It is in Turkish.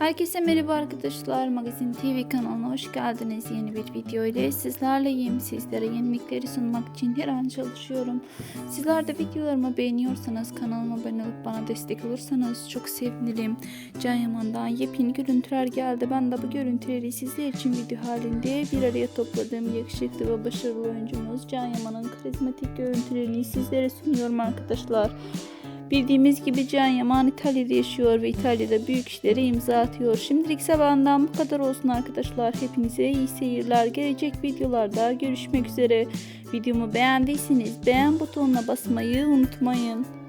Herkese merhaba arkadaşlar. Magazin TV kanalına hoş geldiniz. Yeni bir video ile sizlerleyim. Sizlere yenilikleri sunmak için her an çalışıyorum. Sizler de videolarımı beğeniyorsanız kanalıma abone olup bana destek olursanız çok sevinirim. Can Yaman'dan yepyeni görüntüler geldi. Ben de bu görüntüleri sizler için video halinde bir araya topladığım yakışıklı ve başarılı oyuncumuz Can Yaman'ın karizmatik görüntülerini sizlere sunuyorum arkadaşlar. Bildiğimiz gibi Can Yaman İtalya'da yaşıyor ve İtalya'da büyük işlere imza atıyor. Şimdilik sabahından bu kadar olsun arkadaşlar. Hepinize iyi seyirler. Gelecek videolarda görüşmek üzere. Videomu beğendiyseniz beğen butonuna basmayı unutmayın.